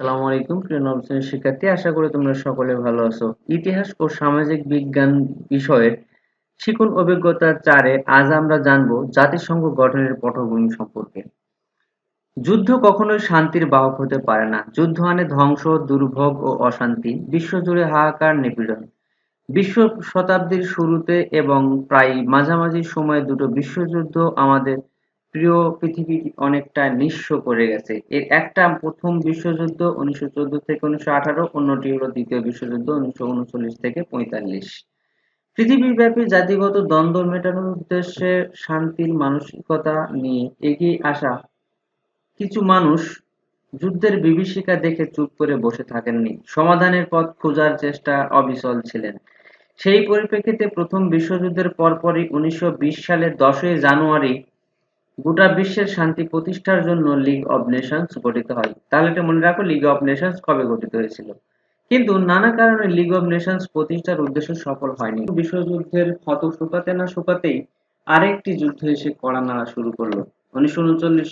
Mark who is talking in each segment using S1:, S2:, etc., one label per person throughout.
S1: আসসালামু আলাইকুম, প্রিয় নবম শ্রেণির শিক্ষার্থী। আশা করি তোমরা সকলে ভালো আছো। ইতিহাস ও সামাজিক বিজ্ঞান বিষয়ের শিখন অভিজ্ঞতা চারে আজ আমরা জানব জাতিসংঘ গঠনের পটভূমি সম্পর্কে। যুদ্ধ কখনোই শান্তির বাহক হতে পারে না। যুদ্ধ আনে ধ্বংস, দুর্ভোগ ও অশান্তি বিশ্বজুড়ে হাহাকার নিপীড়ন। বিশ্ব শতাব্দীর শুরুতে এবং প্রায় মাঝামাঝি সময়ে দুটো বিশ্বযুদ্ধ আমাদের প্রিয় পৃথিবী অনেকটা নিঃস্ব করে গেছে। এর একটা প্রথম বিশ্বযুদ্ধ উনিশশো চোদ্দ থেকে উনিশশো আঠারো, অন্যটি হলো দ্বিতীয় বিশ্বযুদ্ধ উনিশশো উনচল্লিশ থেকে পঁয়তাল্লিশ। পৃথিবীব্যাপী জাতিগত দ্বন্দ্ব মেটানোর উদ্দেশ্যে শান্তির মানসিকতা নিয়ে এগিয়ে আসা কিছু মানুষ যুদ্ধের বিভীষিকা দেখে চুপ করে বসে থাকেননি। সমাধানের পথ খোঁজার চেষ্টা অবিচল ছিলেন। সেই পরিপ্রেক্ষিতে প্রথম বিশ্বযুদ্ধের পরপরই উনিশশো বিশ সালের দশই জানুয়ারি গোটা বিশ্বের শান্তি প্রতিষ্ঠার জন্য লিগ অব নেশনস গঠিত হয়। তাহলে এটা মনে রাখো লিগ অব নেশনস কবে গঠিত হয়েছিল? কিন্তু নানা কারণে লিগ অব নেশনস প্রতিষ্ঠার উদ্দেশ্য সফল হয়নি। বিশ্বযুদ্ধের ক্ষত শুকাতে না শুকাতেই আরেকটি যুদ্ধ এসে কড়া নাড়া শুরু করল। উনিশশো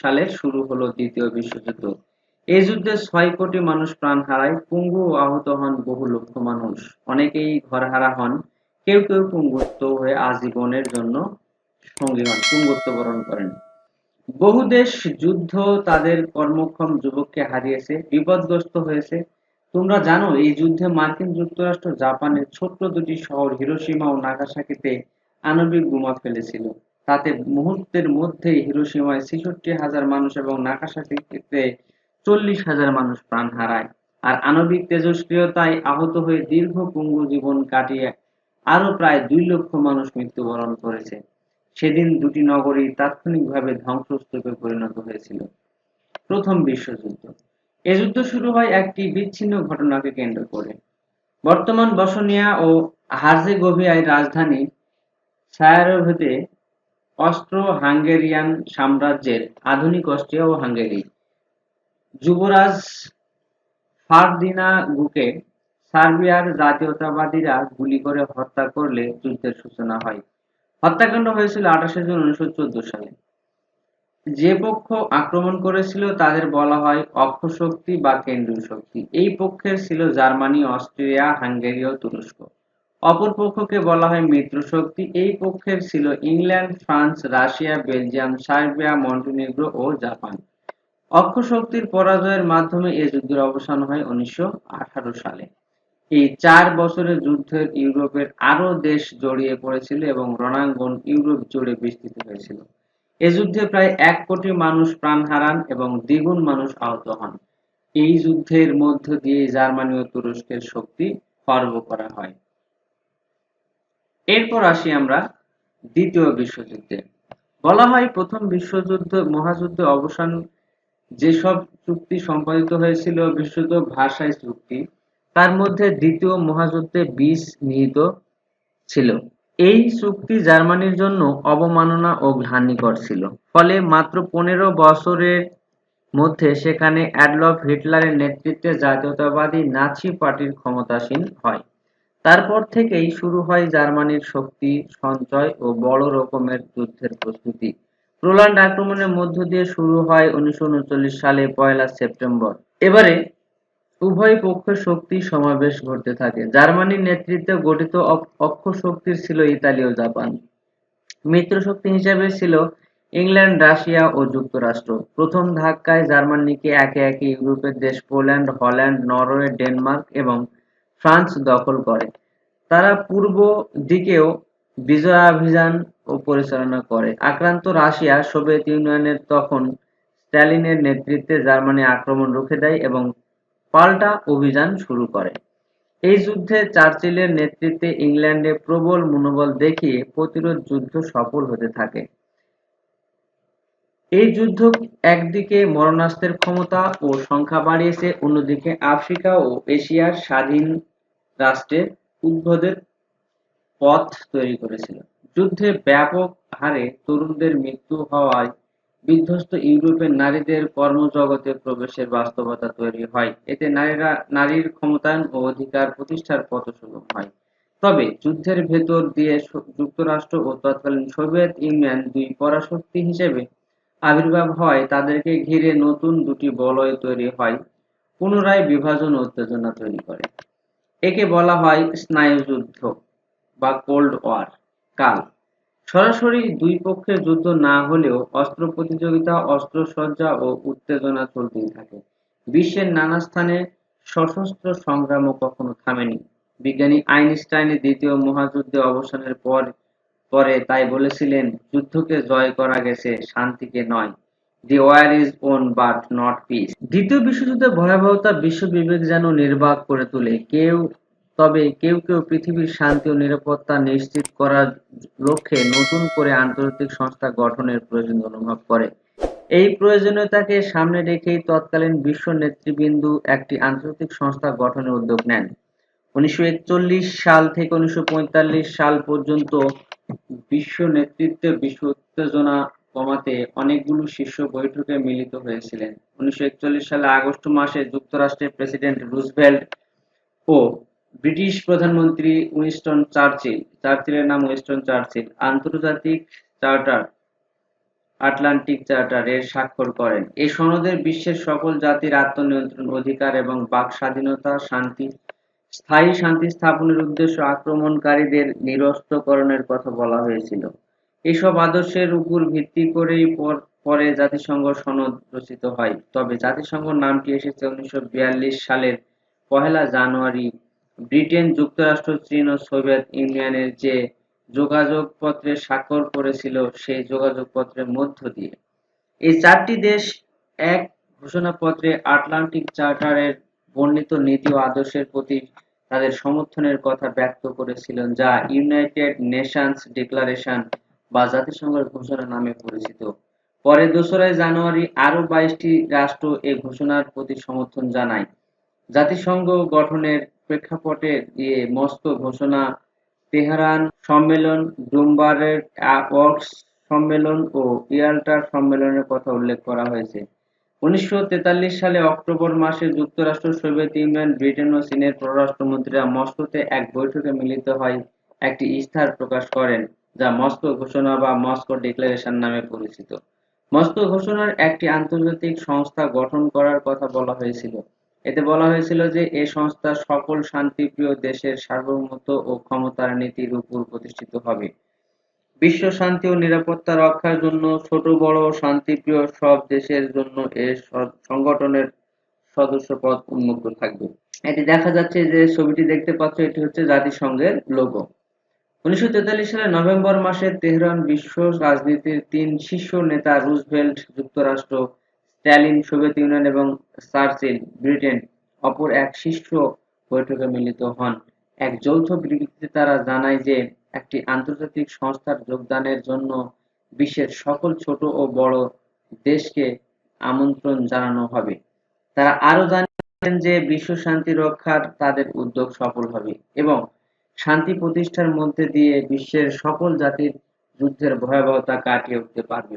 S1: সালে শুরু হলো দ্বিতীয় বিশ্বযুদ্ধ। এই যুদ্ধে ছয় কোটি মানুষ প্রাণ হারায়, পঙ্গু আহত হন বহু লক্ষ মানুষ। অনেকেই ঘরহারা হন, কেউ কেউ পুঙ্গুত্ব হয়ে আজীবনের জন্য সঙ্গী হন, পুঙ্গুত্ব বরণ করেন। বহু দেশ যুদ্ধ, তাদের কর্মক্ষম যুবককে হারিয়েছে, বিপদগ্রস্ত হয়েছে। তোমরা জানো, এই যুদ্ধে মার্কিন যুক্তরাষ্ট্র জাপানের ছোট্ট দুটি শহর হিরোসীমা ও নাগাসাকিতে আণবিক বোমা ফেলেছিল। তাতে মুহূর্তের মধ্যেই হিরোসীমায় ছেষট্টি হাজার মানুষ এবং নাগাসাকিতে চল্লিশ হাজার মানুষ প্রাণ হারায়। আর আণবিক তেজস্ক্রিয়তায় আহত হয়ে দীর্ঘ পঙ্গু জীবন কাটিয়ে আরও প্রায় দুই লক্ষ মানুষ মৃত্যুবরণ করেছে। সেদিন দুটি নগরী তাৎক্ষণিকভাবে ধ্বংসস্তূপে পরিণত হয়েছিল। প্রথম বিশ্বযুদ্ধ। এ যুদ্ধ শুরু হয় একটি বিচ্ছিন্ন ঘটনাকে কেন্দ্র করে। বর্তমান বসনিয়া ও হার্জেগোভিয়ায় রাজধানী সায়ারোভেতে অস্ট্রো হাঙ্গেরিয়ান সাম্রাজ্যের আধুনিক অস্ট্রিয়া ও হাঙ্গেরি। যুবরাজ ফারদিনা গুকে সার্বিয়ার জাতীয়তাবাদীরা গুলি করে হত্যা করলে যুদ্ধের সূচনা হয়। হত্যাকাণ্ড হয়েছিল আঠাশে জুন উনিশশো চোদ্দ সালে। যে পক্ষ আক্রমণ করেছিল তাদের বলা হয় অক্ষ শক্তি বা কেন্দ্রীয় শক্তি। এই পক্ষের ছিল জার্মানি, অস্ট্রিয়া, হাঙ্গেরি ও তুরস্ক। অপর পক্ষকে বলা হয় মিত্র শক্তি। এই পক্ষের ছিল England, France, Russia, Belgium, Serbia, Montenegro ও জাপান। অক্ষ শক্তির পরাজয়ের মাধ্যমে এ যুদ্ধের অবসান হয় উনিশশো আঠারো সালে। এই চার বছরের যুদ্ধের ইউরোপের আরও দেশ জড়িয়ে পড়েছিল এবং রণাঙ্গন ইউরোপ জুড়ে বিস্তৃত হয়েছিল। এ যুদ্ধে প্রায় এক কোটি মানুষ প্রাণ হারান এবং দ্বিগুণ মানুষ আহত হন। এই যুদ্ধের মধ্য দিয়ে জার্মানি ও তুরস্কের শক্তি খর্ব করা হয়। এরপর আসি আমরা দ্বিতীয় বিশ্বযুদ্ধে। বলা হয় প্রথম বিশ্বযুদ্ধ মহাযুদ্ধে অবসান, যেসব চুক্তি সম্পাদিত হয়েছিল বিশ্বযুদ্ধ ভাষায় চুক্তি তার মধ্যে দ্বিতীয় মহাযুদ্ধে বিষ নিহিত ছিল। এই চুক্তি জার্মানির জন্য অবমাননা ও গ্লানিকর ছিল। ফলে মাত্র পনেরো বছরের মধ্যে সেখানে অ্যাডলফ হিটলারের নেতৃত্বে জাতীয়তাবাদী নাৎসি পার্টির ক্ষমতাসীন হয়। তারপর থেকেই শুরু হয় জার্মানির শক্তি, সঞ্চয় ও বড় রকমের যুদ্ধের প্রস্তুতি। পোল্যান্ড আক্রমণের মধ্য দিয়ে শুরু হয় উনিশশো উনচল্লিশ সালে পয়লা সেপ্টেম্বর। এবারে উভয় পক্ষের শক্তি সমাবেশ ঘটতে থাকে। জার্মানির নেতৃত্বে গঠিত অক্ষ শক্তির ছিল ইতালি ও জাপান। মিত্র শক্তি হিসেবে ছিল ইংল্যান্ড, রাশিয়া ও যুক্তরাষ্ট্র। প্রথম ধাক্কায় জার্মানিকে একে একে ইউরোপের দেশ পোল্যান্ড, হল্যান্ড, নরওয়ে, ডেনমার্ক এবং ফ্রান্স দখল করে। তারা পূর্ব দিকেও বিজয়াভিযান ও পরিচালনা করে। আক্রান্ত রাশিয়া সোভিয়েত ইউনিয়নের তখন স্ট্যালিনের নেতৃত্বে জার্মানি আক্রমণ রুখে দেয় এবং পাল্টা অভিযান শুরু করে। এই যুদ্ধে চার্চিলের নেতৃত্বে ইংল্যান্ডে প্রবল মনোবল দেখিয়ে প্রতিরোধ যুদ্ধ সফল হতে থাকে। এই যুদ্ধ একদিকে মরণাস্ত্রের ক্ষমতা ও সংখ্যা বাড়িয়েছে, অন্যদিকে আফ্রিকা ও এশিয়ার স্বাধীন রাষ্ট্রের উদ্ভবের পথ তৈরি করেছিল। যুদ্ধে ব্যাপক হারে তরুণদের মৃত্যু হওয়ায় বিধ্বস্ত ইউরোপের নারীদের কর্মজগতে প্রবেশের বাস্তবতা তৈরি হয়। এতে নারীরা, নারীর ক্ষমতায়ন ও অধিকার প্রতিষ্ঠার পথ সুগম হয়। তবে যুদ্ধের ভেতর দিয়ে যুক্তরাষ্ট্র ও তৎকালীন সোভিয়েত ইউনিয়ন দুই পরাশক্তি হিসেবে আবির্ভাব হয়, তাদেরকে ঘিরে নতুন দুটি বলয় তৈরি হয়, পুনরায় বিভাজন উত্তেজনা তৈরি করে। একে বলা হয় স্নায়ুযুদ্ধ বা কোল্ড ওয়ার কাল। সরাসরি দুই পক্ষের যুদ্ধ না হলেও অস্ত্র প্রতিযোগিতা, অস্ত্রসজ্জা ও উত্তেজনা চলতেই থাকে। বিশ্বের নানা স্থানে সশস্ত্র সংগ্রামও কখনো থামেনি। বিজ্ঞানী আইনস্টাইনের দ্বিতীয় মহাযুদ্ধে অবসানের পর, পরে তাই বলেছিলেন, যুদ্ধকে জয় করা গেছে, শান্তিকে নয়। The war is won but not peace দ্বিতীয় বিশ্বযুদ্ধের ভয়াবহতা বিশ্ব বিবেক যেন নির্বাক করে তোলে। কেউ তবে কেউ কেউ পৃথিবীর শান্তি ও নিরাপত্তা নিশ্চিত করার লক্ষ্যে নতুন করে আন্তর্জাতিক সংস্থা গঠনের প্রয়োজন অনুভব করে। এই প্রয়োজনীয়তাকে সামনে রেখেই তৎকালীন বিশ্ব নেতৃবৃন্দ একটি আন্তর্জাতিক সংস্থা গঠনের উদ্যোগ নেন। উনিশশো একচল্লিশ সাল থেকে উনিশশো পঁয়তাল্লিশ সাল পর্যন্ত বিশ্ব নেতৃত্বে বিশ্ব উত্তেজনা কমাতে অনেকগুলো শীর্ষ বৈঠকে মিলিত হয়েছিলেন। উনিশশো একচল্লিশ সালে আগস্ট মাসে যুক্তরাষ্ট্রের প্রেসিডেন্ট রুজভেল্ট ও ব্রিটিশ প্রধানমন্ত্রী উইনস্টন চার্চিল, চার্চিলের নাম উইনস্টন চার্চিল, আন্তর্জাতিক চার্টার, আটলান্টিক চার্টার এর স্বাক্ষর করেন। এই সনদের বিশ্বের সকল জাতির আত্মনিয়ন্ত্রণ অধিকার এবং বাক স্বাধীনতা, শান্তি, স্থায়ী শান্তি স্থাপনের উদ্দেশ্য আক্রমণকারীদের নিরস্ত্রকরণের কথা বলা হয়েছিল। এসব আদর্শের উপর ভিত্তি করেই পরে জাতিসংঘ সনদ রচিত হয়। তবে জাতিসংঘ নামটি এসেছে উনিশশো বিয়াল্লিশ সালের পহেলা জানুয়ারি ব্রিটেন, যুক্তরাষ্ট্র, চীন ও সোভিয়েত ইউনিয়নের যে যোগাযোগপত্রে স্বাক্ষর করেছিল, সেই যোগাযোগপত্রের মধ্য দিয়ে। এই চারটি দেশ এক ঘোষণাপত্রে আটলান্টিক চার্টারের বর্ণিত নীতি ও আদর্শের প্রতি তাদের সমর্থনের কথা ব্যক্ত করেছিলেন, যা ইউনাইটেড নেশনস ডিক্লারেশন বা জাতিসংঘের ঘোষণা নামে পরিচিত। পরে দোসরাই জানুয়ারি আরও বাইশটি রাষ্ট্র এ ঘোষণার প্রতি সমর্থন জানায়। জাতিসংঘ গঠনের প্রেক্ষাপটে দিয়ে মস্কো ঘোষণা, তেহরান সম্মেলন ডুমবারের ওয়ার্কস সম্মেলন ও ইয়াল্টার সম্মেলনের কথা উল্লেখ করা হয়েছে। উনিশশো সালে অক্টোবর মাসে যুক্তরাষ্ট্র, সোভিয়েত ইউনিয়ন, ব্রিটেন ও চীনের পররাষ্ট্রমন্ত্রীরা মস্কোতে এক বৈঠকে মিলিত হয় একটি ইস্তাহার প্রকাশ করেন, যা মস্কো ঘোষণা বা মস্কো ডিক্লারেশন নামে পরিচিত। মস্কো ঘোষণার একটি আন্তর্জাতিক সংস্থা গঠন করার কথা বলা হয়েছিল। এতে বলা হয়েছিল যে এ সংস্থা সকল শান্তিপ্রিয় দেশের সার্বভৌমত্ব ও ক্ষমতার নীতির উপর প্রতিষ্ঠিত হবে। বিশ্ব শান্তি ও নিরাপত্তা রক্ষার জন্য ছোট, বড় শান্তিপ্রিয় সব দেশের জন্য এ সংগঠনের সদস্য পদ উন্মুক্ত থাকবে। এটি দেখা যাচ্ছে যে ছবিটি দেখতে পাচ্ছ, এটি হচ্ছে জাতিসংঘের লোগো উনিশশো তেতাল্লিশ সালের নভেম্বর মাসে তেহরান বিশ্ব রাজনীতির তিন শীর্ষ নেতা রুজভেল্ট, যুক্তরাষ্ট্র স্ট্যালিন, সোভিয়েত ইউনিয়ন এবং চার্চিল ব্রিটেন অপর এক শীর্ষ বৈঠকে মিলিত হন। এক যৌথ বিবৃতিতে তারা জানায় যে, একটি আন্তর্জাতিক সংস্থার যোগদানের জন্য বিশ্বের সকল ছোট ও বড় দেশকে আমন্ত্রণ জানানো হবে। তারা আরও জানিয়েছেন যে, বিশ্ব শান্তি রক্ষার তাদের উদ্যোগ সফল হবে এবং শান্তি প্রতিষ্ঠার মধ্যে দিয়ে বিশ্বের সকল জাতির যুদ্ধের ভয়াবহতা কাটিয়ে উঠতে পারবে।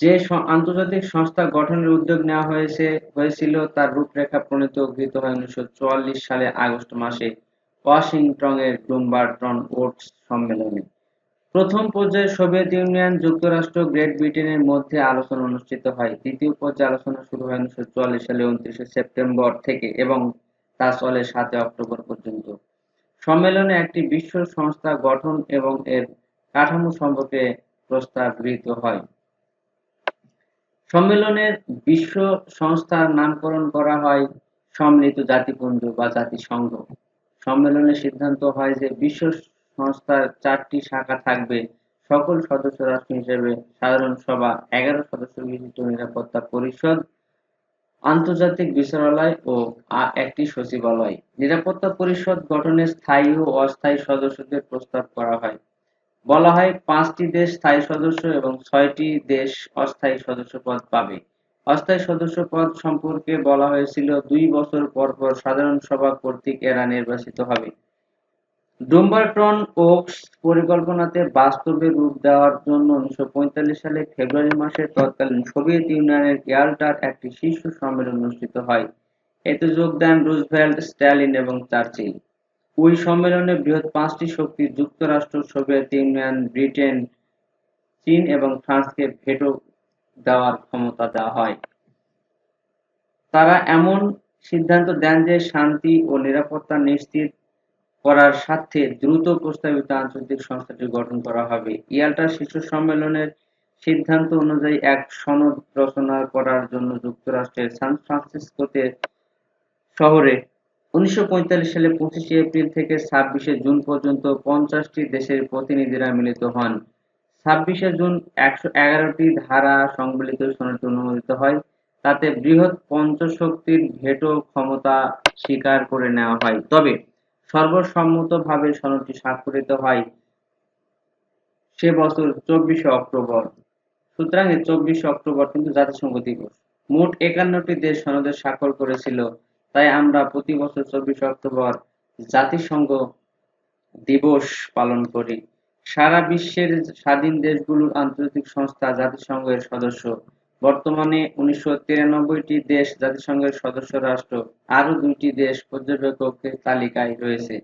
S1: যে আন্তর্জাতিক সংস্থা গঠনের উদ্যোগ নেওয়া হয়েছে, হয়েছিল তার রূপরেখা প্রণীত গৃহীত হয় উনিশশো সালে আগস্ট মাসে ওয়াশিংটনের ব্লুমবার্টন ওটস সম্মেলনে। প্রথম পর্যায়ে সোভিয়েত ইউনিয়ন যুক্তরাষ্ট্র, গ্রেট ব্রিটেনের মধ্যে আলোচনা অনুষ্ঠিত হয়। দ্বিতীয় পর্যায়ে আলোচনা শুরু হয় উনিশশো চুয়াল্লিশ সালে উনত্রিশে সেপ্টেম্বর থেকে এবং তা চলে সাতই অক্টোবর পর্যন্ত। সম্মেলনে একটি বিশ্ব সংস্থা গঠন এবং এর কাঠামো সম্পর্কে প্রস্তাব গৃহীত হয়। সম্মেলনের বিশ্ব সংস্থার নামকরণ করা হয় সম্মিলিত জাতিপুঞ্জ বা জাতিসংঘ। সম্মেলনে সিদ্ধান্ত হয় যে বিশ্ব সংস্থার চারটি শাখা থাকবে। সকল সদস্য রাষ্ট্র হিসেবে সাধারণ সভা, এগারো সদস্য বিশিষ্ট নিরাপত্তা পরিষদ, আন্তর্জাতিক বিচারালয় ও একটি সচিবালয়। নিরাপত্তা পরিষদ গঠনে স্থায়ী ও অস্থায়ী সদস্যদের প্রস্তাব করা হয়। বলা হয় পাঁচটি দেশ স্থায়ী সদস্য এবং ছয়টি দেশ অস্থায়ী সদস্য পদ পাবে। অস্থায়ী সদস্য পদ সম্পর্কে বলা হয়েছিল দুই বছর পর পর সাধারণ সভা কর্তৃক এরা নির্বাচিত হবে। ডুম্বারটন ওকস পরিকল্পনাতে বাস্তবে রূপ দেওয়ার জন্য উনিশশো পঁয়তাল্লিশ সালে ফেব্রুয়ারি মাসে তৎকালীন সোভিয়েত ইউনিয়নের ইয়াল্টার একটি শীর্ষ সম্মেলন অনুষ্ঠিত হয়। এতে যোগ দেন রুজভেল্ট, স্ট্যালিন এবং চার্চিল। ওই সম্মেলনে বৃহৎ পাঁচটি শক্তি যুক্তরাষ্ট্র, সোভিয়েত ইউনিয়ন, ব্রিটেন, চীন এবং ফ্রান্সকে ভেটো দেওয়ার ক্ষমতা দেওয়া হয়। তারা এমন সিদ্ধান্ত দেন যে শান্তি ও নিরাপত্তা নিশ্চিত করার স্বার্থে দ্রুত প্রস্তাবিত আন্তর্জাতিক সংস্থাটি গঠন করা হবে। ইয়াল্টা শীর্ষ সম্মেলনের সিদ্ধান্ত অনুযায়ী এক সনদ রচনা করার জন্য যুক্তরাষ্ট্রের সান ফ্রান্সিসকোতে শহরে উনিশশো পঁয়তাল্লিশ সালে পঁচিশে এপ্রিল থেকে ছাব্বিশে জুন পর্যন্ত পঞ্চাশটি দেশের প্রতিনিধিরা মিলিত হন। ছাব্বিশে জুন একশো এগারোটি ধারা সংবলিত সনদটি অনুমোদিত হয়। তাতে বৃহৎ পঞ্চশক্তির ভেটো ক্ষমতা স্বীকার করে নেওয়া হয়। তবে সর্বসম্মতভাবে সনদটি স্বাক্ষরিত হয় সে বছর চব্বিশে অক্টোবর। সুতরাং চব্বিশে অক্টোবর কিন্তু জাতিসংঘ দিবস। মোট একান্নটি দেশ সনদে স্বাক্ষর করেছিল। তাই আমরা প্রতি বছর চব্বিশে অক্টোবর জাতিসংঘ দিবস পালন করি। সারা বিশ্বের স্বাধীন দেশগুলোর আন্তর্জাতিক সংস্থা জাতিসংঘের সদস্য। বর্তমানে উনিশশো তিরানব্বইটি দেশ জাতিসংঘের সদস্য রাষ্ট্র, আরও দুইটি দেশ পর্যবেক্ষকের তালিকায় রয়েছে।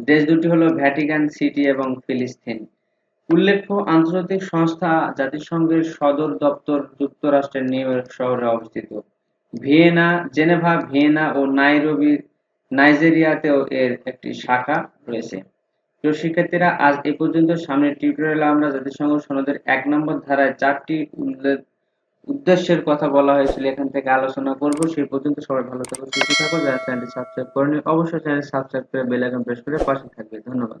S1: দেশ দুটি হলো ভ্যাটিকান সিটি এবং ফিলিস্তিন। উল্লেখ্য, আন্তর্জাতিক সংস্থা জাতিসংঘের সদর দপ্তর যুক্তরাষ্ট্রের নিউ ইয়র্ক শহরে অবস্থিত। ভিয়েনা, জেনেভা, ভিয়েনা ও নাইরোবি, নাইজেরিয়াতেও এর একটি শাখা রয়েছে। প্রিয় শিক্ষার্থীরা, আজ এ পর্যন্ত সামনের টিউটোরিয়ালে আমরা জাতিসংঘ সনদের এক নম্বর ধারায় চারটি উদ্দেশ্যের কথা বলা হয়েছিল। এখান থেকে আলোচনা করব। সেই পর্যন্ত সবাই ভালো থাকো, সুস্থ থাকো। যারা চ্যানেলটি সাবস্ক্রাইব করেনি অবশ্যই চ্যানেল সাবস্ক্রাইব করে বেল আইকন প্রেস করে পাশে থাকবে। ধন্যবাদ।